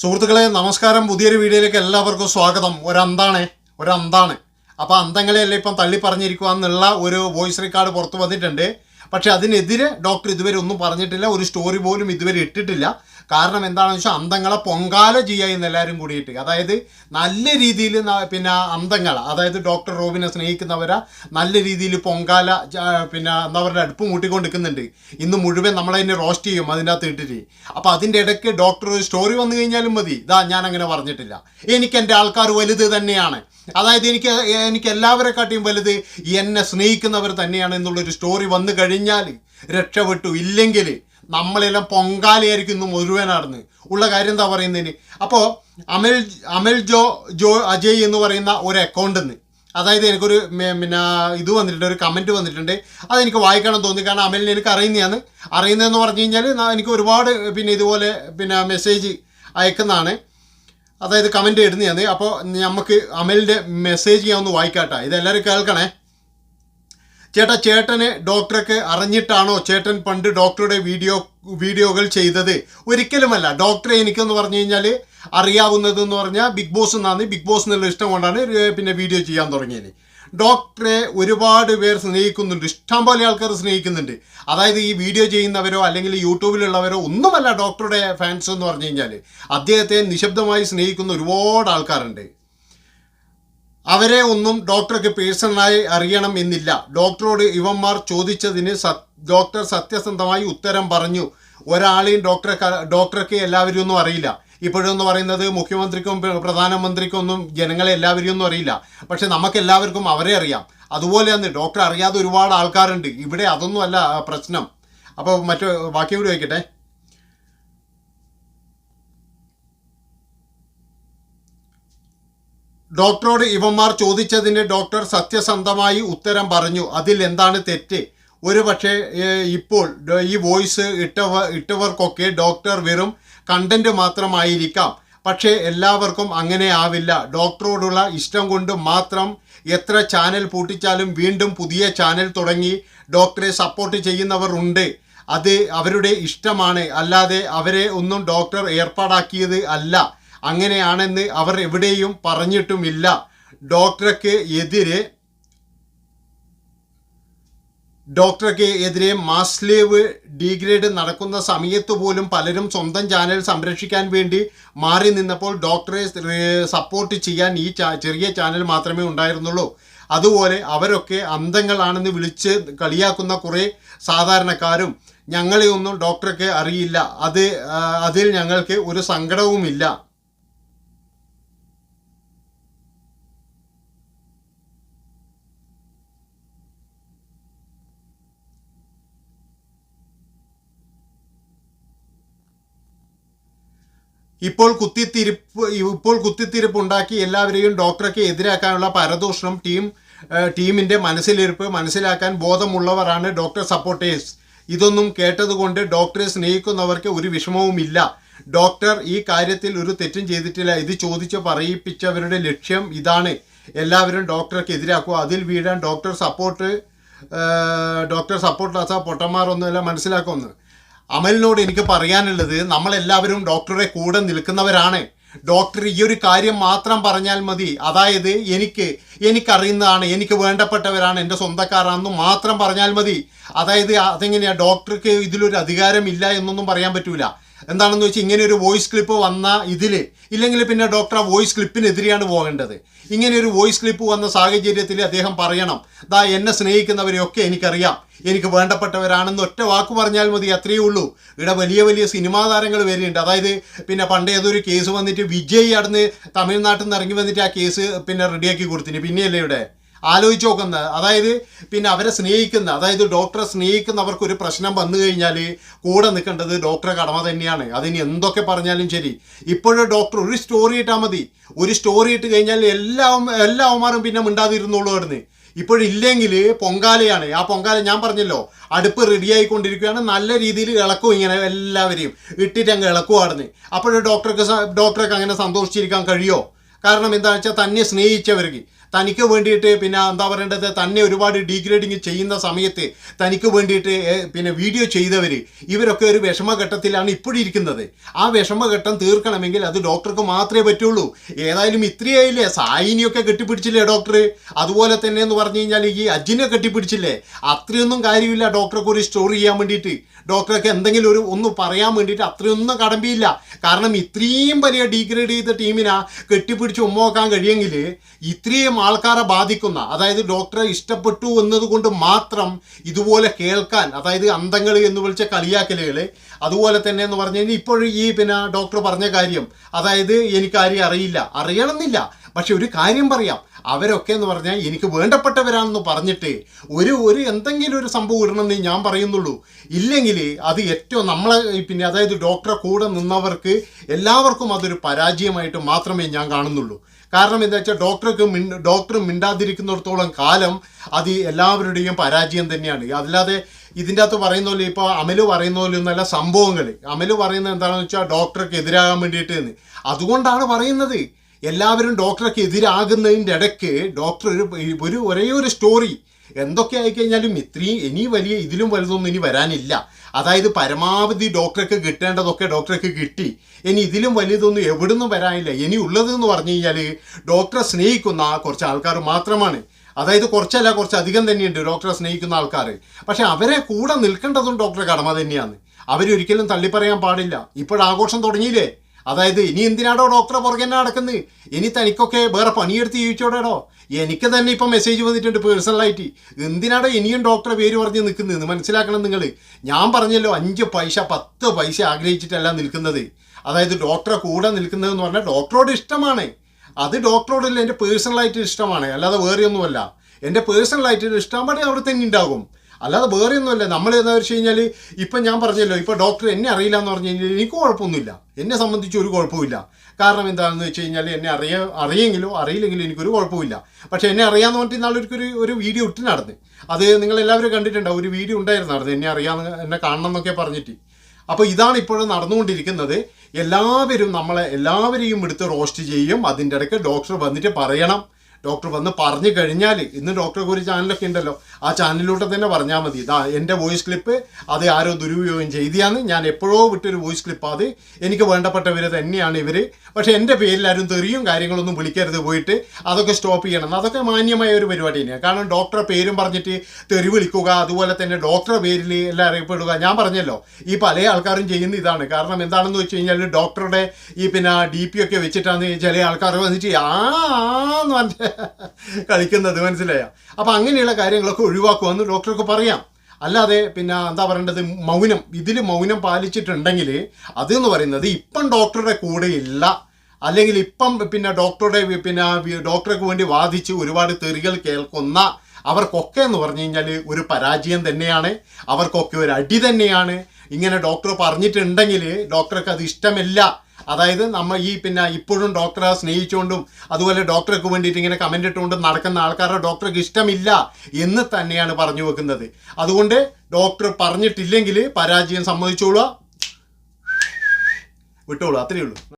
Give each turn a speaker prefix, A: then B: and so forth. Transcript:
A: സുഹൃത്തുക്കളെ നമസ്കാരം. പുതിയൊരു വീഡിയോയിലേക്ക് എല്ലാവർക്കും സ്വാഗതം. ഒരന്താണ് ഒരന്താണ്. അപ്പോൾ അന്തങ്ങളെയല്ലേ ഇപ്പം തള്ളി പറഞ്ഞിരിക്കുക എന്നുള്ള ഒരു വോയിസ് റെക്കോർഡ് പുറത്തു വന്നിട്ടുണ്ട്. പക്ഷേ അതിനെതിരെ ഡോക്ടർ ഇതുവരെ ഒന്നും പറഞ്ഞിട്ടില്ല. ഒരു സ്റ്റോറി പോലും ഇതുവരെ ഇട്ടിട്ടില്ല. കാരണം എന്താണെന്ന് വെച്ചാൽ അന്തങ്ങളെ പൊങ്കാല ചെയ്യുക എല്ലാവരും കൂടിയിട്ട്. അതായത് നല്ല രീതിയിൽ പിന്നെ അന്തങ്ങൾ അതായത് ഡോക്ടർ റോബിനെ സ്നേഹിക്കുന്നവരെ നല്ല രീതിയിൽ പൊങ്കാല പിന്നെ എന്താ പറയുക അടുപ്പ് മൂട്ടിക്കൊണ്ട് നിൽക്കുന്നുണ്ട് ഇന്ന് മുഴുവൻ നമ്മളതിനെ റോസ്റ്റ് ചെയ്യും അതിന്റെ അകത്ത് ഇട്ടിട്ട്. അപ്പോൾ അതിന്റെ ഇടയ്ക്ക് ഡോക്ടർ ഒരു സ്റ്റോറി വന്നു കഴിഞ്ഞാലും മതി. ഇതാ ഞാൻ അങ്ങനെ പറഞ്ഞിട്ടില്ല. എനിക്ക് എന്റെ ആൾക്കാർ വലുത് തന്നെയാണ്. അതായത് എനിക്ക് എനിക്ക് എല്ലാവരെക്കാട്ടിയും വലുത് എന്നെ സ്നേഹിക്കുന്നവർ തന്നെയാണ് എന്നുള്ളൊരു സ്റ്റോറി വന്നു കഴിഞ്ഞാൽ രക്ഷപ്പെട്ടു. ഇല്ലെങ്കിൽ നമ്മളെല്ലാം പൊങ്കാലയായിരിക്കും ഇന്ന് മുഴുവൻ നടന്ന് ഉള്ള കാര്യം എന്താ പറയുന്നതിന്? അപ്പോൾ അമൽ അമൽ ജോ ജോ അജയ് എന്ന് പറയുന്ന ഒരു അക്കൗണ്ടിൽ നിന്ന് അതായത് എനിക്കൊരു പിന്നെ ഇത് വന്നിട്ടുണ്ട് ഒരു കമന്റ് വന്നിട്ടുണ്ട്. അതെനിക്ക് വായിക്കണം തോന്നി. കാരണം അമലിനെ എനിക്ക് അറിയുന്നതാണ്. അറിയുന്നതെന്ന് പറഞ്ഞു കഴിഞ്ഞാൽ എനിക്ക് ഒരുപാട് പിന്നെ ഇതുപോലെ പിന്നെ മെസ്സേജ് അയക്കുന്നതാണ്. അതായത് കമന്റ് ഇടുന്നതാണ്. അപ്പോൾ നമുക്ക് അമലിന്റെ മെസ്സേജ് ഞാൻ ഒന്ന് വായിക്കാട്ടെ. ഇതെല്ലാവരും കേൾക്കണേ? ചേട്ടാ ചേട്ടനെ ഡോക്ടർക്ക് അറിഞ്ഞിട്ടാണോ ചേട്ടൻ പണ്ട് ഡോക്ടറുടെ വീഡിയോ വീഡിയോകൾ ചെയ്തത്? ഒരിക്കലുമല്ല. ഡോക്ടറെ എനിക്കെന്ന് പറഞ്ഞു കഴിഞ്ഞാൽ അറിയാവുന്നത് എന്ന് പറഞ്ഞാൽ ബിഗ് ബോസ് എന്നാണ് ബിഗ് ബോസ് എന്നുള്ള ഇഷ്ടം കൊണ്ടാണ് പിന്നെ വീഡിയോ ചെയ്യാൻ തുടങ്ങിയത്. ഡോക്ടറെ ഒരുപാട് പേർ സ്നേഹിക്കുന്നുണ്ട്. ഇഷ്ടം പോലെ ആൾക്കാർ സ്നേഹിക്കുന്നുണ്ട്. അതായത് ഈ വീഡിയോ ചെയ്യുന്നവരോ അല്ലെങ്കിൽ യൂട്യൂബിലുള്ളവരോ ഒന്നുമല്ല ഡോക്ടറുടെ ഫാൻസ് എന്ന് പറഞ്ഞു കഴിഞ്ഞാൽ അദ്ദേഹത്തെ നിശബ്ദമായി സ്നേഹിക്കുന്ന ഒരുപാട് ആൾക്കാരുണ്ട്. അവരെ ഒന്നും ഡോക്ടർക്ക് പേഴ്സണലായി അറിയണം എന്നില്ല. ഡോക്ടറോട് ഇവന്മാർ ചോദിച്ചതിന് ഡോക്ടർ സത്യസന്ധമായി ഉത്തരം പറഞ്ഞു. ഒരാളെയും ഡോക്ടറെ ഡോക്ടർക്ക് എല്ലാവരും ഒന്നും അറിയില്ല. ഇപ്പോഴെന്ന് പറയുന്നത് മുഖ്യമന്ത്രിക്കും പ്ര- പ്രധാനമന്ത്രിക്കും ഒന്നും ജനങ്ങളെ എല്ലാവരെയും ഒന്നും അറിയില്ല. പക്ഷെ നമുക്ക് എല്ലാവർക്കും അവരെ അറിയാം. അതുപോലെ തന്നെ ഡോക്ടർ അറിയാതെ ഒരുപാട് ആൾക്കാരുണ്ട്. ഇവിടെ അതൊന്നും അല്ല ആ, പ്രശ്നം. അപ്പോൾ മറ്റു ബാക്കി കൂടി വയ്ക്കട്ടെ ഡോക്ടറോട് ഇവന്മാർ ചോദിച്ചതിന് ഡോക്ടർ സത്യസന്ധമായി ഉത്തരം പറഞ്ഞു. അതിൽ എന്താണ് തെറ്റ്? ഒരു പക്ഷേ ഇപ്പോൾ ഈ വോയിസ് ഇട്ടവ ഇട്ടവർക്കൊക്കെ ഡോക്ടർ വെറും കണ്ടന്റ് മാത്രമായിരിക്കാം. പക്ഷേ എല്ലാവർക്കും അങ്ങനെ ആവില്ല. ഡോക്ടറോടുള്ള ഇഷ്ടം കൊണ്ട് മാത്രം എത്ര ചാനൽ പൂട്ടിച്ചാലും വീണ്ടും പുതിയ ചാനൽ തുടങ്ങി ഡോക്ടറെ സപ്പോർട്ട് ചെയ്യുന്നവർ ഉണ്ട്. അത് അവരുടെ ഇഷ്ടമാണ്. അല്ലാതെ അവരെ ഒന്നും ഡോക്ടർ ഏർപ്പാടാക്കിയത് അല്ല. അങ്ങനെയാണെന്ന് അവർ എവിടെയും പറഞ്ഞിട്ടുമില്ല. ഡോക്ടർക്ക് എതിരെ ഡോക്ടർക്ക് എതിരെ മാസ്ലേവ് ഡീഗ്രേഡ് നടക്കുന്ന സമയത്ത് പോലും പലരും സ്വന്തം ചാനൽ സംരക്ഷിക്കാൻ വേണ്ടി മാറി നിന്നപ്പോൾ ഡോക്ടറെ സപ്പോർട്ട് ചെയ്യാൻ ഈ ചെറിയ ചാനൽ മാത്രമേ ഉണ്ടായിരുന്നുള്ളൂ. അതുപോലെ അവരൊക്കെ അന്തങ്ങളാണെന്ന് വിളിച്ച് കളിയാക്കുന്ന കുറേ സാധാരണക്കാരും. ഞങ്ങളെയൊന്നും ഡോക്ടർക്ക് അറിയില്ല. അത് അതിൽ ഞങ്ങൾക്ക് ഒരു സങ്കടവുമില്ല. ഇപ്പോൾ കുത്തിത്തിരിപ്പ് ഇപ്പോൾ കുത്തിത്തിരിപ്പ് ഉണ്ടാക്കി എല്ലാവരെയും ഡോക്ടർക്ക് എതിരാക്കാനുള്ള പരദൂഷണം ടീം ടീമിന്റെ മനസ്സിലിരിപ്പ് മനസ്സിലാക്കാൻ ബോധമുള്ളവരാണ് ഡോക്ടർ സപ്പോർട്ടേഴ്സ്. ഇതൊന്നും കേട്ടതുകൊണ്ട് ഡോക്ടറെ സ്നേഹിക്കുന്നവർക്ക് ഒരു വിഷമവുമില്ല. ഡോക്ടർ ഈ കാര്യത്തിൽ ഒരു തെറ്റും ചെയ്തിട്ടില്ല. ഇത് ചോദിച്ച് പറയിപ്പിച്ചവരുടെ ലക്ഷ്യം ഇതാണ്. എല്ലാവരും ഡോക്ടർക്ക് എതിരാക്കുക അതിൽ വീഴാൻ ഡോക്ടർ സപ്പോർട്ട് ഡോക്ടർ സപ്പോർട്ട് പൊട്ടന്മാരൊന്നുമല്ല മനസ്സിലാക്കുമെന്ന്. അമലിനോട് എനിക്ക് പറയാനുള്ളത് നമ്മളെല്ലാവരും ഡോക്ടറെ കൂടെ നിൽക്കുന്നവരാണ്. ഡോക്ടർ ഈ ഒരു കാര്യം മാത്രം പറഞ്ഞാൽ മതി. അതായത് എനിക്ക് എനിക്കറിയുന്നതാണ് എനിക്ക് വേണ്ടപ്പെട്ടവരാണ് എന്റെ സ്വന്തക്കാരാണെന്ന് മാത്രം പറഞ്ഞാൽ മതി. അതായത് അതെങ്ങനെയാണ് ഡോക്ടർക്ക് ഇതിലൊരു അധികാരമില്ല എന്നൊന്നും പറയാൻ പറ്റൂല. എന്താണെന്ന് വെച്ചാൽ ഇങ്ങനെ ഒരു വോയിസ് ക്ലിപ്പ് വന്ന ഇതിൽ ഇല്ലെങ്കിൽ പിന്നെ ഡോക്ടർ ആ വോയിസ് ക്ലിപ്പിനെതിരെയാണ് പോകേണ്ടത്. ഇങ്ങനെ ഒരു വോയിസ് ക്ലിപ്പ് വന്ന സാഹചര്യത്തിൽ അദ്ദേഹം പറയണം ദാ എന്നെ സ്നേഹിക്കുന്നവരെയൊക്കെ എനിക്കറിയാം. എനിക്ക് വേണ്ടപ്പെട്ടവരാണെന്ന് ഒറ്റ വാക്ക് പറഞ്ഞാൽ മതി അത്രയേ ഉള്ളൂ. ഇവിടെ വലിയ വലിയ സിനിമാ താരങ്ങൾ വരെയുണ്ട് അതായത് പിന്നെ പണ്ട് ഏതൊരു കേസ് വന്നിട്ട് വിജയ് അവിടുന്ന് തമിഴ്നാട്ടിൽ നിന്ന് ഇറങ്ങി വന്നിട്ട് ആ കേസ് പിന്നെ റെഡിയാക്കി കൊടുത്തിന്. പിന്നെയല്ലേ ഇവിടെ? ആലോചിച്ച് നോക്കുന്നത് അതായത് പിന്നെ അവരെ സ്നേഹിക്കുന്ന അതായത് ഡോക്ടറെ സ്നേഹിക്കുന്നവർക്ക് ഒരു പ്രശ്നം വന്നു കഴിഞ്ഞാൽ കൂടെ നിൽക്കേണ്ടത് ഡോക്ടറെ കടമ തന്നെയാണ്. അതിന് എന്തൊക്കെ പറഞ്ഞാലും ശരി. ഇപ്പോഴും ഡോക്ടർ ഒരു സ്റ്റോറി ഇട്ടാൽ മതി. ഒരു സ്റ്റോറി ഇട്ട് കഴിഞ്ഞാൽ എല്ലാ എല്ലാ അവന്മാരും പിന്നെ മിണ്ടാതിരുന്നുള്ളൂ അവിടുന്ന്. ഇപ്പോഴില്ലെങ്കിൽ പൊങ്കാലയാണ്. ആ പൊങ്കാല ഞാൻ പറഞ്ഞല്ലോ അടുപ്പ് റെഡി ആയിക്കൊണ്ടിരിക്കുകയാണ്. നല്ല രീതിയിൽ ഇളക്കും ഇങ്ങനെ എല്ലാവരെയും. ഇട്ടിട്ട് അങ്ങ് ഇളക്കും ആടുന്ന് അപ്പോഴും ഡോക്ടർക്ക് ഡോക്ടർക്ക് അങ്ങനെ സന്തോഷിച്ചിരിക്കാൻ കഴിയോ? കാരണം എന്താണെന്ന് വെച്ചാൽ തന്നെ സ്നേഹിച്ചവർക്ക്. തനിക്ക് വേണ്ടിയിട്ട് പിന്നെ എന്താ പറയേണ്ടത്? തന്നെ ഒരുപാട് ഡീഗ്രേഡിങ് ചെയ്യുന്ന സമയത്ത് തനിക്ക് വേണ്ടിയിട്ട് പിന്നെ വീഡിയോ ചെയ്തവർ ഇവരൊക്കെ ഒരു വിഷമഘട്ടത്തിലാണ് ഇപ്പോഴും ഇരിക്കുന്നത് ആ വിഷമഘട്ടം തീർക്കണമെങ്കിൽ അത് ഡോക്ടർക്ക് മാത്രമേ പറ്റുള്ളൂ. ഏതായാലും ഇത്രയായില്ലേ? സായിനിയൊക്കെ കെട്ടിപ്പിടിച്ചില്ലേ ഡോക്ടർ അതുപോലെ തന്നെ എന്ന് പറഞ്ഞു കഴിഞ്ഞാൽ ഈ അജിനെ കെട്ടിപ്പിടിച്ചില്ലേ? അത്രയൊന്നും കാര്യമില്ല ഡോക്ടർക്ക് ഒരു സ്റ്റോറി ചെയ്യാൻ വേണ്ടിയിട്ട്. ഡോക്ടർക്ക് എന്തെങ്കിലും ഒരു ഒന്ന് പറയാൻ വേണ്ടിയിട്ട് അത്രയൊന്നും കടമ്പിയില്ല. കാരണം ഇത്രയും വലിയ ഡീഗ്രേഡ് ചെയ്ത ടീമിനാ കെട്ടിപ്പിടിച്ച് ഉമ്മോക്കാൻ കഴിയെങ്കിൽ ഇത്രയും ആൾക്കാരെ ബാധിക്കുന്ന അതായത് ഡോക്ടറെ ഇഷ്ടപ്പെട്ടു എന്നതുകൊണ്ട് മാത്രം ഇതുപോലെ കേൾക്കാൻ അതായത് അന്തങ്ങൾ എന്ന് വിളിച്ച കളിയാക്കലുകൾ അതുപോലെ തന്നെ എന്ന് പറഞ്ഞു കഴിഞ്ഞാൽ ഇപ്പോഴും ഈ പിന്നെ ഡോക്ടർ പറഞ്ഞ കാര്യം അതായത് എനിക്ക് എനിക്കാരെയും അറിയില്ല അറിയണമെന്നില്ല. പക്ഷെ ഒരു കാര്യം പറയാം അവരൊക്കെ എന്ന് പറഞ്ഞാൽ എനിക്ക് വേണ്ടപ്പെട്ടവരാണെന്ന് പറഞ്ഞിട്ട് ഒരു ഒരു എന്തെങ്കിലും ഒരു സംഭവം ഇടണമെന്ന് ഞാൻ പറയുന്നുള്ളൂ. ഇല്ലെങ്കിൽ അത് ഏറ്റവും നമ്മളെ പിന്നെ അതായത് ഡോക്ടറെ കൂടെ നിന്നവർക്ക് എല്ലാവർക്കും അതൊരു പരാജയമായിട്ട് മാത്രമേ ഞാൻ കാണുന്നുള്ളൂ. കാരണം എന്താ വെച്ചാൽ ഡോക്ടർക്ക് മിൻ ഡോക്ടർ മിണ്ടാതിരിക്കുന്നിടത്തോളം കാലം അത് എല്ലാവരുടെയും പരാജയം തന്നെയാണ്. അല്ലാതെ ഇതിന്റെ അകത്ത് പറയുന്ന പോലെ ഇപ്പോൾ അമൽ പറയുന്ന പോലെ ഒന്നല്ല സംഭവങ്ങൾ അമൽ പറയുന്നത് എന്താണെന്ന് വെച്ചാൽ ഡോക്ടർക്ക് എതിരാകാൻ വേണ്ടിയിട്ട് എന്ന് അതുകൊണ്ടാണ് പറയുന്നത്. എല്ലാവരും ഡോക്ടർക്ക് എതിരാകുന്നതിന്റെ ഇടയ്ക്ക് ഡോക്ടർ ഒരു ഒരു ഒരേ ഒരു സ്റ്റോറി എന്തൊക്കെ ആയിക്കഴിഞ്ഞാലും ഇത്രയും ഇനി വലിയ ഇതിലും വലുതൊന്നും ഇനി വരാനില്ല. അതായത് പരമാവധി ഡോക്ടർക്ക് കിട്ടേണ്ടതൊക്കെ ഡോക്ടർക്ക് കിട്ടി. ഇനി ഇതിലും വലുതൊന്നും എവിടുന്നും വരാനില്ല. ഇനി ഉള്ളത് എന്ന് പറഞ്ഞു കഴിഞ്ഞാൽ ഡോക്ടറെ സ്നേഹിക്കുന്ന കുറച്ച് ആൾക്കാർ മാത്രമാണ്. അതായത് കുറച്ചല്ല കുറച്ച് അധികം തന്നെയുണ്ട് ഡോക്ടറെ സ്നേഹിക്കുന്ന ആൾക്കാർ പക്ഷെ അവരെ കൂടെ നിൽക്കേണ്ടതും ഡോക്ടറെ കടമ തന്നെയാണ്. അവരൊരിക്കലും തള്ളിപ്പറയാൻ പാടില്ല. ഇപ്പോഴാഘോഷം തുടങ്ങിയില്ലേ? അതായത് ഇനി എന്തിനാടോ ഡോക്ടറെ പുറകെ നടക്കുന്നത് ഇനി തനിക്കൊക്കെ വേറെ പണിയെടുത്ത് ജീവിച്ചോടേടോ എനിക്ക് തന്നെ ഇപ്പം മെസ്സേജ് വന്നിട്ടുണ്ട് പേഴ്സണലായിട്ട് എന്തിനാണ് ഇനിയും ഡോക്ടറെ പേര് പറഞ്ഞ് നിൽക്കുന്നത്? മനസ്സിലാക്കണം നിങ്ങൾ ഞാൻ പറഞ്ഞല്ലോ അഞ്ച് പൈസ പത്ത് പൈസ ആഗ്രഹിച്ചിട്ടല്ല നിൽക്കുന്നത്. അതായത് ഡോക്ടറെ കൂടെ നിൽക്കുന്നതെന്ന് പറഞ്ഞാൽ ഡോക്ടറോട് ഇഷ്ടമാണ്. അത് ഡോക്ടറോടല്ല എന്റെ പേഴ്സണലായിട്ട് ഇഷ്ടമാണ്. അല്ലാതെ വേറെ ഒന്നുമല്ല എന്റെ പേഴ്സണലായിട്ട് ഇഷ്ടം പണി അവിടെ തന്നെ ഉണ്ടാകും. അല്ലാതെ വേറെ ഒന്നുമല്ല നമ്മൾ എന്താ വെച്ച് കഴിഞ്ഞാൽ ഇപ്പം ഞാൻ പറഞ്ഞല്ലോ ഇപ്പോൾ ഡോക്ടർ എന്നെ അറിയില്ല എന്ന് പറഞ്ഞു കഴിഞ്ഞാൽ എനിക്ക് കുഴപ്പമൊന്നുമില്ല. എന്നെ സംബന്ധിച്ച് ഒരു കുഴപ്പമില്ല കാരണം എന്താണെന്ന് വെച്ച് കഴിഞ്ഞാൽ എന്നെ അറിയ അറിയെങ്കിലോ അറിയില്ലെങ്കിലോ എനിക്കൊരു കുഴപ്പമില്ല പക്ഷേ എന്നെ അറിയാമെന്ന് പറഞ്ഞിട്ട് നാളെ ഒരു ഒരു വീഡിയോ ഇട്ട് നടന്ന്. അത് നിങ്ങളെല്ലാവരും കണ്ടിട്ടുണ്ടാവും. ഒരു വീഡിയോ ഉണ്ടായിരുന്നു നടന്ന്. എന്നെ അറിയാമെന്ന് എന്നെ കാണണം എന്നൊക്കെ പറഞ്ഞിട്ട്. അപ്പോൾ ഇതാണ് ഇപ്പോഴും നടന്നുകൊണ്ടിരിക്കുന്നത്. എല്ലാവരും നമ്മളെ എല്ലാവരെയും എടുത്ത് റോസ്റ്റ് ചെയ്യും. അതിന്റെ ഇടയ്ക്ക് ഡോക്ടർ വന്നിട്ട് പറയണം. ഡോക്ടർ വന്ന് പറഞ്ഞു കഴിഞ്ഞാൽ ഇന്ന് ഡോക്ടർക്ക് ഒരു ചാനലൊക്കെ ഉണ്ടല്ലോ ആ ചാനലിലൂടെ തന്നെ പറഞ്ഞാൽ മതി. ഇതാ എന്റെ വോയിസ് ക്ലിപ്പ് അത് ആരോ ദുരുപയോഗം ചെയ്തിയാന്ന് ഞാൻ എപ്പോഴോ വിട്ടൊരു വോയിസ് ക്ലിപ്പ് അത് എനിക്ക് വേണ്ടപ്പെട്ടവർ തന്നെയാണ് ഇവർ പക്ഷേ എന്റെ പേരിൽ ആരും തെറിയും കാര്യങ്ങളൊന്നും വിളിക്കരുത് പോയിട്ട് അതൊക്കെ സ്റ്റോപ്പ് ചെയ്യണം. അതൊക്കെ മാന്യമായ ഒരു പരിപാടി തന്നെയാണ് കാരണം ഡോക്ടറെ പേരും പറഞ്ഞിട്ട് തെറി വിളിക്കുക അതുപോലെ തന്നെ ഡോക്ടറെ പേരിൽ എല്ലാം അറിയപ്പെടുക ഞാൻ പറഞ്ഞല്ലോ ഈ പല ആൾക്കാരും ചെയ്യുന്ന ഇതാണ്. കാരണം എന്താണെന്ന് വെച്ച് കഴിഞ്ഞാൽ ഡോക്ടറുടെ ഈ പിന്നെ ഡി പി ഒക്കെ വെച്ചിട്ടാണ് ചില ആൾക്കാർ വന്നിട്ട് ആ എന്ന് പറഞ്ഞ് കളിക്കുന്നത് മനസ്സിലായോ? അപ്പം അങ്ങനെയുള്ള കാര്യങ്ങളൊക്കെ ഒഴിവാക്കുമെന്ന് ഡോക്ടർക്ക് പറയാം. അല്ലാതെ പിന്നെ എന്താ പറയേണ്ടത് മൗനം. ഇതിൽ മൗനം പാലിച്ചിട്ടുണ്ടെങ്കിൽ അതെന്ന് പറയുന്നത് ഇപ്പം ഡോക്ടറുടെ കൂടെ ഇല്ല. അല്ലെങ്കിൽ ഇപ്പം പിന്നെ ഡോക്ടറുടെ പിന്നെ ഡോക്ടർക്ക് വേണ്ടി വാദിച്ച് ഒരുപാട് തെറികൾ കേൾക്കുന്ന അവർക്കൊക്കെ എന്ന് പറഞ്ഞു കഴിഞ്ഞാൽ ഒരു പരാജയം തന്നെയാണ്. അവർക്കൊക്കെ ഒരു അടി തന്നെയാണ്. ഇങ്ങനെ ഡോക്ടർ പറഞ്ഞിട്ടുണ്ടെങ്കിൽ ഡോക്ടർക്ക് അത് ഇഷ്ടമില്ല. അതായത് നമ്മൾ ഈ പിന്നെ ഇപ്പോഴും ഡോക്ടറെ സ്നേഹിച്ചുകൊണ്ടും അതുപോലെ ഡോക്ടർക്ക് വേണ്ടിയിട്ട് ഇങ്ങനെ കമന്റ് ഇട്ടുകൊണ്ടും നടക്കുന്ന ആൾക്കാരുടെ ഡോക്ടർക്ക് ഇഷ്ടമില്ല എന്ന് തന്നെയാണ് പറഞ്ഞു വെക്കുന്നത്. അതുകൊണ്ട് ഡോക്ടർ പറഞ്ഞിട്ടില്ലെങ്കിൽ പരാജയം സമ്മതിച്ചോളുക. വിട്ടോളൂ അത്രയേ ഉള്ളൂ.